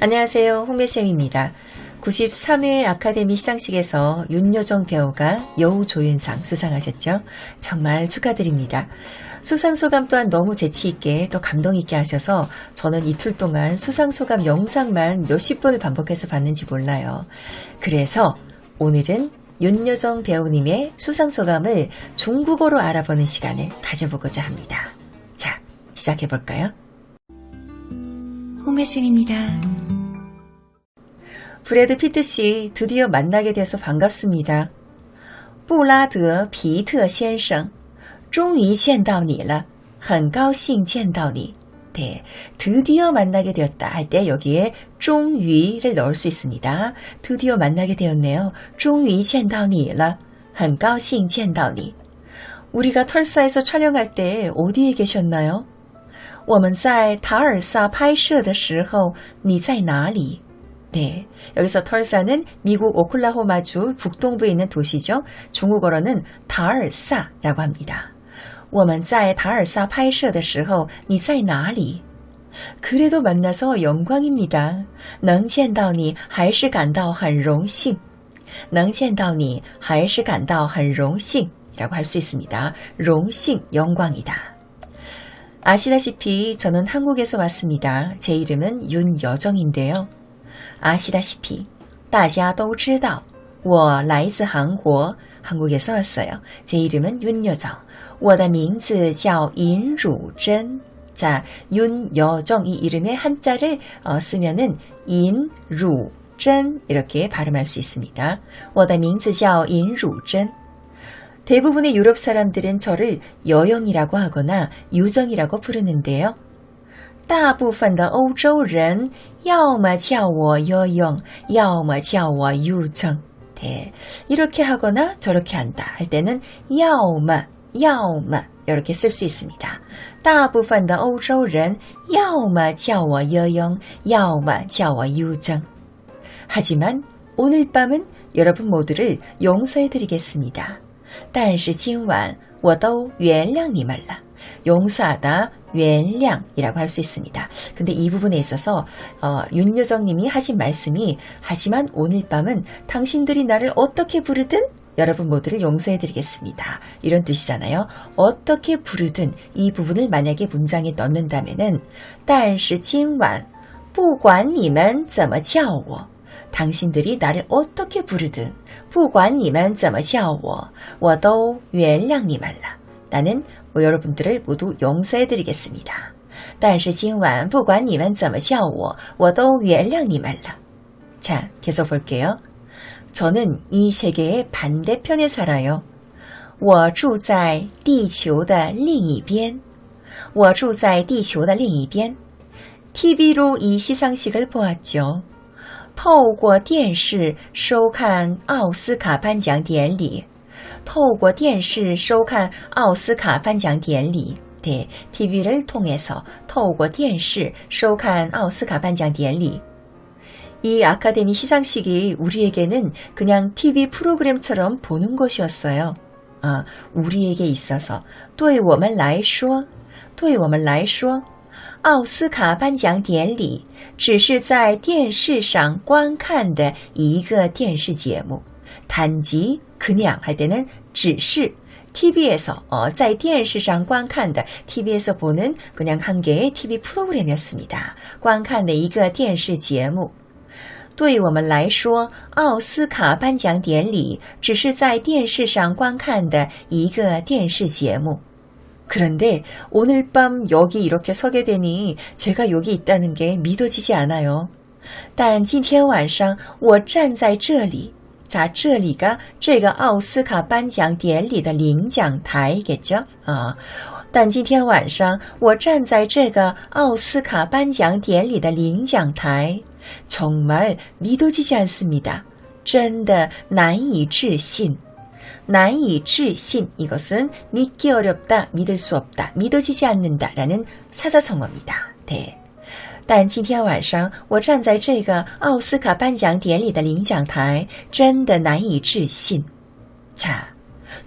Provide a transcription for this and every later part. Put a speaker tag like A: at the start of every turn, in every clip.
A: 안녕하세요. 홍매쌤입니다. 93회 아카데미 시상식에서 윤여정 배우가 여우 조연상 수상하셨죠? 정말 축하드립니다. 수상 소감 또한 너무 재치있게 또 감동있게 하셔서 저는 이틀 동안 수상 소감 영상만 몇십 번을 반복해서 봤는지 몰라요. 그래서 오늘은 윤여정 배우님의 수상 소감을 중국어로 알아보는 시간을 가져보고자 합니다. 자, 시작해볼까요?
B: 홍매승입니다.
A: 브래드 피트 씨 드디어 만나게 돼서 반갑습니다. 布拉德皮特先生，终于见到你了，很高兴见到你。 네, 드디어 만나게 되었다 할 때 여기에 终于를 넣을 수 있습니다. 드디어 만나게 되었네요. 终于见到你了，很高兴见到你. 우리가 털사에서 촬영할 때 어디에 계셨나요? 我们在塔尔萨拍摄的时候，你在哪里？ 네. 여기서 털사는 미국 오클라호마주 북동부에 있는 도시죠. 중국어로는 다얼사라고 합니다. 我们在塔尔萨拍摄的时候，你在哪里？ 그래도 만나서 영광입니다. 能见到你还是感到很荣幸.能见到你还是感到很荣幸 이라고 할 수 있습니다. 荣幸, 영광이다. 아시다시피 저는 한국에서 왔습니다. 제 이름은 윤여정인데요. 아시다시피 大家都知道我来自韩国 한국에서 왔어요. 제 이름은 윤여정. 我的名字叫尹汝珍. 자, 윤여정 이 이름의 한자를 어, 쓰면은 인루珍이렇게 발음할 수 있습니다. 我的名字叫尹汝珍. 대부분의 유럽 사람들은 저를 여영이라고 하거나 유정이라고 부르는데요. 大部分的欧洲人要么叫我여영要么叫我유정 네, 이렇게 하거나 저렇게 한다 할 때는 要么要么 이렇게 쓸 수 있습니다. 大部分的欧洲人要么叫我여영要么叫我유정 하지만 오늘 밤은 여러분 모두를 용서해 드리겠습니다. 但是今晚我都原谅你们了. 용서하다, 原谅이라고 할 수 있습니다. 근데 이 부분에 있어서 어, 윤여정님이 하신 말씀이 하지만 오늘 밤은 당신들이 나를 어떻게 부르든 여러분 모두를 용서해드리겠습니다. 이런 뜻이잖아요. 어떻게 부르든 이 부분을 만약에 문장에 넣는다면은 但是今晚不管你们怎么叫我 당신들이 나를 어떻게 부르든 不管你们怎么叫我我都原谅你们了 나는 뭐 여러분들을 모두 용서해드리겠습니다. 但是今晚不管你们怎么叫我我都原谅你们了 자, 계속 볼게요. 저는 이 세계의 반대편에 살아요. 我住在地球的另一边.我住在地球的另一边. TV로 이 시상식을 보았죠. 透过电视收看奥斯卡颁奖典礼，透过电视收看奥斯卡颁奖典礼。네 TV를 통해서 透过电视收看奥斯卡颁奖典礼。이 아카데미 시상식이 우리에게는 그냥 TV 프로그램처럼 보는 것이었어요. 아, 우리에게 있어서 对我们来说,对我们来说 奥斯卡颁奖典礼只是在电视上观看的一个电视节目。단지그냥할때는只是 TV에서 어, 在电视上观看的 TV에서 보는 그냥 한 개의 TV 프로그램이었습니다. 观看的一个电视节目。对我们来说，奥斯卡颁奖典礼只是在电视上观看的一个电视节目。 그런데 오늘 밤 여기 이렇게 서게 되니 제가 여기 있다는 게 믿어지지 않아요. 但今天晚上我站在这里 자, 这里가 这个奥斯卡颁奖典礼的领奖台겠죠? 아, 但今天晚上我站在这个奥斯卡颁奖典礼的领奖台 정말 믿어지지 않습니다. 真的难以置信. 난이置信 이것은 믿기 어렵다, 믿을 수 없다, 믿어지지 않는다라는 사자성어입니다. 네. 但今天晚上我站在这个奥斯卡颁奖典礼的领奖台，真的难以置信。 자,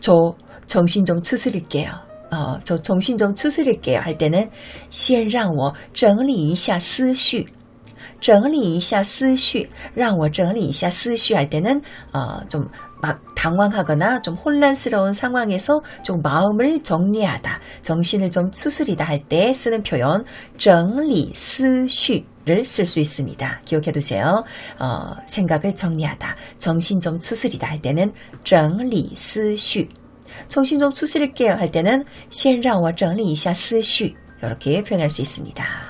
A: 저 정신 좀 추스릴게요. 어, 저 정신 좀 추스릴게요 할 때는 先让我整理一下思绪 整理一下思绪让我整理一下思绪할 때는 어, 좀 막 당황하거나 좀 혼란스러운 상황에서 좀 마음을 정리하다, 정신을 좀 추스리다 할 때 쓰는 표현 整理思绪를 쓸 수 있습니다. 기억해 두세요. 어, 생각을 정리하다, 정신 좀 추스리다 할 때는 整理思绪 정신 좀 추스릴게요 할 때는 先让我整理一下思绪 이렇게 표현할 수 있습니다.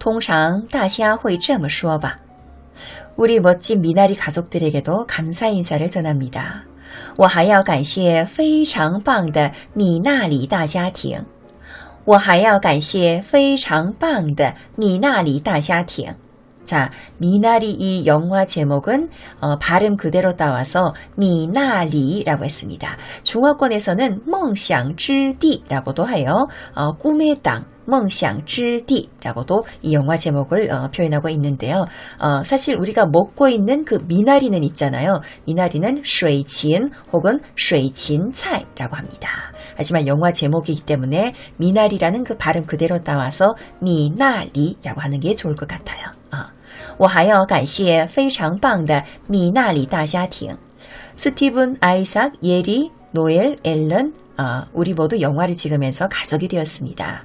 A: 通常大家会这么说吧. 우리 멋진 미나리 가족들에게도 감사 인사를 전합니다. 我还要感谢非常棒的米纳里大家庭。我还要感谢非常棒的米纳里大家庭。 자, 미나리 이 영화 제목은 어, 발음 그대로 따와서 미나리라고 했습니다. 중화권에서는 梦想之地라고도 해요. 어, 꿈의 땅, 梦想之地라고도 이 영화 제목을 어, 표현하고 있는데요. 어, 사실 우리가 먹고 있는 그 미나리는 있잖아요. 미나리는 水芹 혹은 水芹菜라고 합니다. 하지만 영화 제목이기 때문에 미나리라는 그 발음 그대로 따와서 미나리라고 하는 게 좋을 것 같아요. 어. 我还要感谢非常棒的米纳里大家庭. 스티븐, 아이삭, 예리, 노엘, 앨런, 어, 우리 모두 영화를 찍으면서 가족이 되었습니다.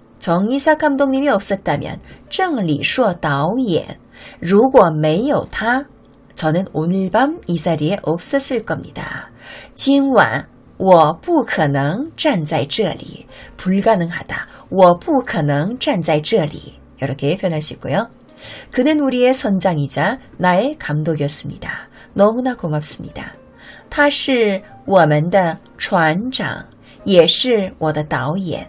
A: 정의사 감독님이 없었다면 郑理硕导演如果没有他 저는 오늘 밤 이 자리에 없었을 겁니다. 今晚我不可能站在这里 불가능하다. 我不可能站在这里 이렇게 표현할 수 있고요. 그는 우리의 선장이자 나의 감독이었습니다. 너무나 고맙습니다. 他是我们的船长，也是我的导演。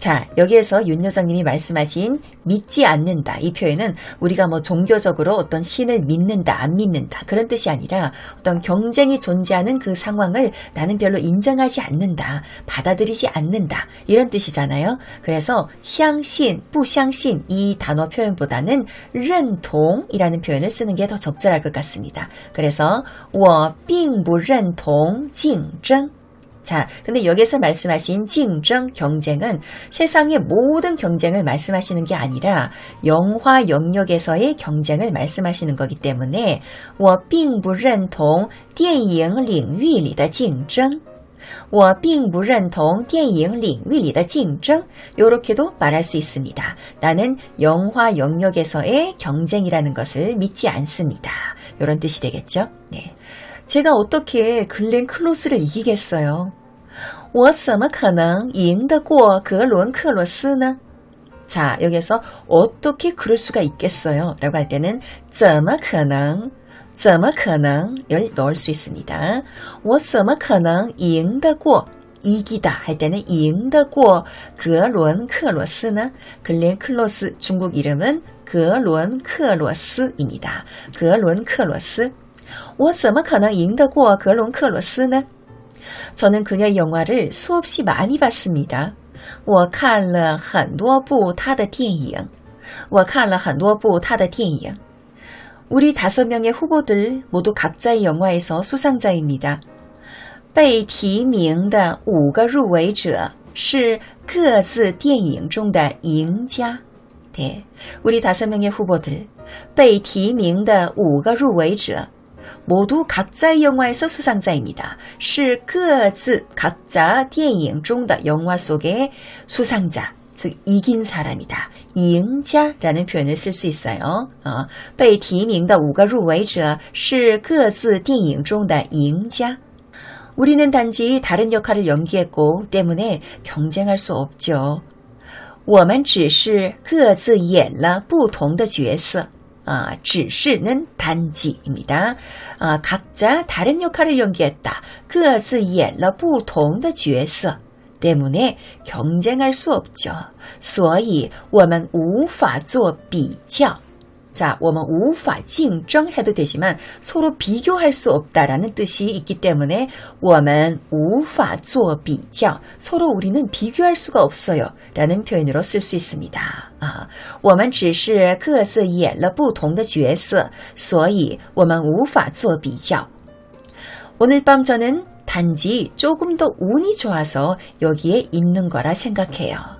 A: 자, 여기에서 윤 여사님이 말씀하신 믿지 않는다. 이 표현은 우리가 뭐 종교적으로 어떤 신을 믿는다, 안 믿는다. 그런 뜻이 아니라 어떤 경쟁이 존재하는 그 상황을 나는 별로 인정하지 않는다. 받아들이지 않는다. 이런 뜻이잖아요. 그래서 相信, 不相信 이 단어 표현보다는 认同이라는 표현을 쓰는 게 더 적절할 것 같습니다. 그래서 我并不认同竞争 자, 근데 여기서 말씀하신竞争, 경쟁은 세상의 모든 경쟁을 말씀하시는 게 아니라 영화 영역에서의 경쟁을 말씀하시는 거기 때문에 我并不认同电影领域里的竞争.我并不认同电影领域里的竞争. 요렇게도 말할 수 있습니다. 나는 영화 영역에서의 경쟁이라는 것을 믿지 않습니다. 요런 뜻이 되겠죠? 네. 제가 어떻게 글렌 클로스를 이기겠어요? 我怎么可能赢得过格伦克罗斯呢? 자, 여기서 어떻게 그럴 수가 있겠어요? 라고 할 때는 怎么可能?怎么可能?을 넣을 수 있습니다. 我怎么可能赢得过 이기다 할 때는 赢得过格伦克罗斯呢? 글렌 클로스 중국 이름은 格伦克罗斯입니다. 格伦克罗斯. 我怎么可能赢得过格伦克罗斯呢? 저는 그녀의 영화를 수없이 많이 봤습니다. 我看了很多部他的电影.我看了很多部他的电影. 우리 다섯 명의 후보들 모두 각자의 영화에서 수상자입니다. 被提名的五个入围者 是各自电影中的赢家。 네, 우리 다섯 명의 후보들, 被提名的五个入围者 모두 각자의 영화에서 수상자입니다. 是各自 각자 电影中的 영화 속의 수상자, 즉 이긴 사람이다. 赢家라는 표현을 쓸 수 있어요. 어, 被提名的五个入围者是各自电影中的赢家. 우리는 단지 다른 역할을 연기했고 때문에 경쟁할 수 없죠. 我们只是各自演了不同的角色. 아, 只是는 단지입니다. 아, 각자 다른 역할을 연기했다. 各自演了不同的角色 때문에 경쟁할 수 없죠. 所以我们无法做比较. 자, 我们无法竞争 해도 되지만 서로 비교할 수 없다라는 뜻이 있기 때문에 我们无法做比较 서로 우리는 비교할 수가 없어요 라는 표현으로 쓸 수 있습니다. 아, 我们只是各自演了不同的角色所以我们无法做比较 오늘 밤 저는 단지 조금 더 운이 좋아서 여기에 있는 거라 생각해요.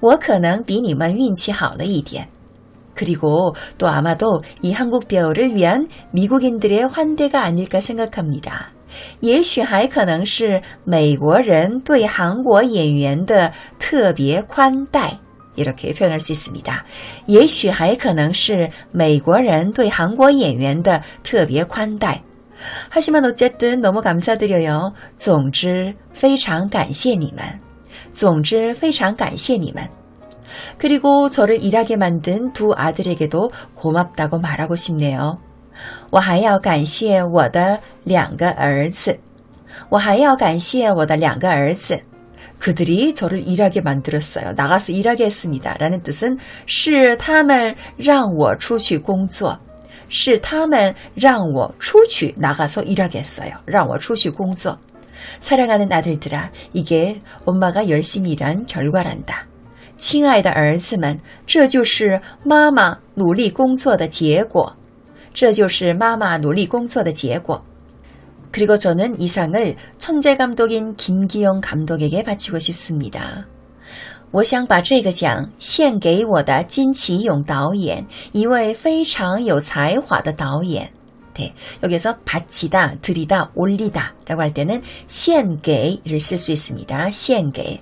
A: 我可能比你们运气好了一点。 그리고 또 아마도 이 한국 배우를 위한 미국인들의 환대가 아닐까 생각합니다. 也许还可能是美国人对韩国演员的特别宽待 이렇게 표현할 수 있습니다. 也许还可能是美国人对韩国演员的特别宽待. 하지만 어쨌든 너무 감사드려요. 总之非常感谢你们。 总之非常感谢你们. 그리고 저를 일하게 만든 두 아들에게도 고맙다고 말하고 싶네요. 我还要感谢我的两个儿子.我还要感谢我的两个儿子. 그들이 저를 일하게 만들었어요. 나가서 일하게 했습니다. 라는 뜻은 是他们让我出去工作.是他们让我出去 나가서 일하게 했어요. 让我出去工作. 사랑하는 아들들아, 이게 엄마가 열심히 일한 결과란다. 亲爱的儿子们，这就是妈妈努力工作的结果。这就是妈妈努力工作的结果。 그리고 저는 이 상을 천재 감독인 김기영 감독에게 바치고 싶습니다. 我想把这个奖献给我的金奇勇导演，一位非常有才华的导演。 네, 여기서 바치다, 드리다, 올리다 라고 할 때는 献给를 쓸 수 있습니다. 献给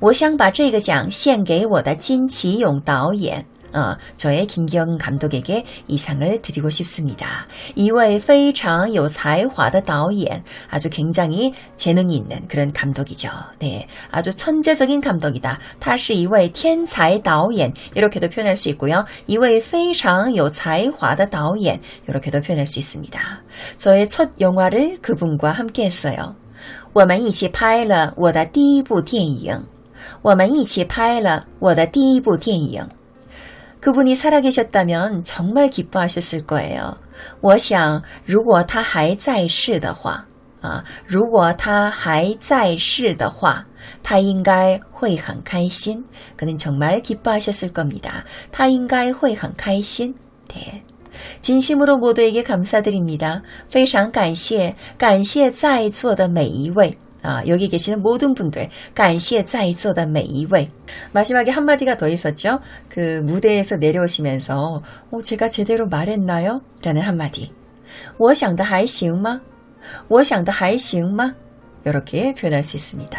A: 我想把这个奖献给我的金奇勇导演 어, 저의 김기영 감독에게 이 상을 드리고 싶습니다. 이位 非常有才华的导演 아주 굉장히 재능이 있는 그런 감독이죠. 네, 아주 천재적인 감독이다. 他是一位天才导演 이렇게도 표현할 수 있고요. 이位 非常有才华的导演 이렇게도 표현할 수 있습니다. 저의 첫 영화를 그분과 함께 했어요. 我们一起拍了我的第一部电影。我们一起拍了我的第一部电影。 그분이 살아계셨다면 정말 기뻐하셨을 거예요. 我想如果他还在世的话啊如果他还在世的话他应该会很开心 그는 정말 기뻐하셨을 겁니다. 他应该会很开心 네. 진심으로 모두에게 감사드립니다. 非常感谢感谢在座的每一位 아, 여기 계시는 모든 분들, 感谢在座的每一位. 마지막에 한마디가 더 있었죠? 그 무대에서 내려오시면서, 어, 제가 제대로 말했나요? 라는 한마디. 我想的还行吗?我想的还行吗? 이렇게 표현할 수 있습니다.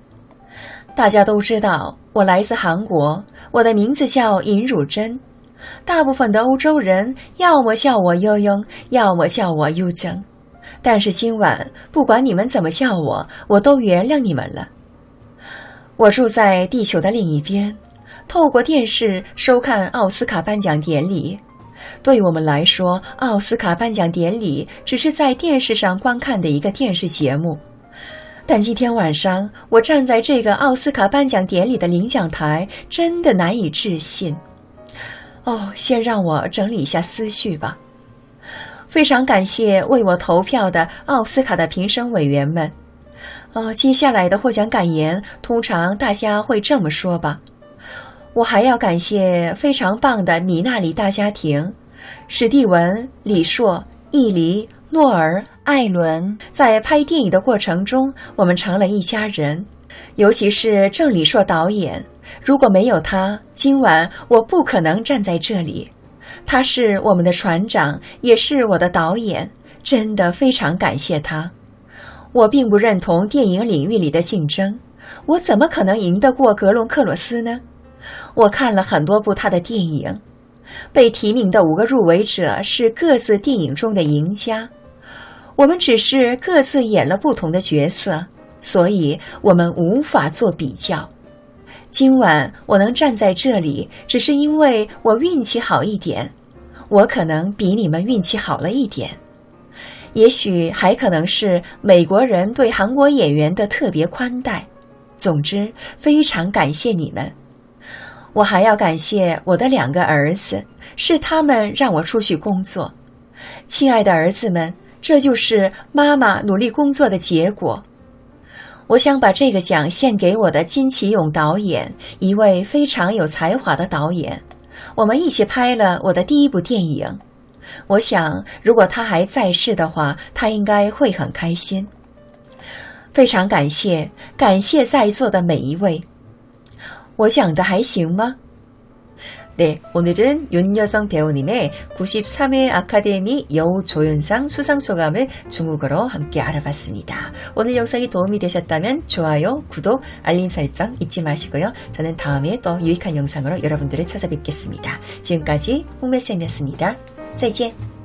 A: 大家都知道我来自韩国，我的名字叫尹汝贞。大部分的欧洲人要么叫我悠悠，要么叫我优珍。但是今晚，不管你们怎么叫我，我都原谅你们了。我住在地球的另一边，透过电视收看奥斯卡颁奖典礼。对我们来说，奥斯卡颁奖典礼只是在电视上观看的一个电视节目。但今天晚上，我站在这个奥斯卡颁奖典礼的领奖台，真的难以置信。哦，先让我整理一下思绪吧。非常感谢为我投票的奥斯卡的评审委员们。哦，接下来的获奖感言，通常大家会这么说吧。我还要感谢非常棒的米纳里大家庭，史蒂文、李硕、易离、诺尔、艾伦。在拍电影的过程中，我们成了一家人。尤其是郑李硕导演，如果没有他，今晚我不可能站在这里。他是我们的船长，也是我的导演，真的非常感谢他。我并不认同电影领域里的竞争，我怎么可能赢得过格隆克罗斯呢？我看了很多部他的电影，被提名的五个入围者是各自电影中的赢家。我们只是各自演了不同的角色，所以我们无法做比较。今晚我能站在这里，只是因为我运气好一点。我可能比你们运气好了一点，也许还可能是美国人对韩国演员的特别宽待。总之，非常感谢你们。我还要感谢我的两个儿子，是他们让我出去工作。亲爱的儿子们，这就是妈妈努力工作的结果。我想把这个奖献给我的金启勇导演，一位非常有才华的导演。我们一起拍了我的第一部电影。我想，如果他还在世的话，他应该会很开心。非常感谢，感谢在座的每一位。我讲的还行吗？
B: 네, 오늘은 윤여성 배우님의 93회 아카데미 여우 조연상 수상 소감을 중국어로 함께 알아봤습니다. 오늘 영상이 도움이 되셨다면 좋아요, 구독, 알림 설정 잊지 마시고요. 저는 다음에 또 유익한 영상으로 여러분들을 찾아뵙겠습니다. 지금까지 홍매쌤이었습니다. 再见。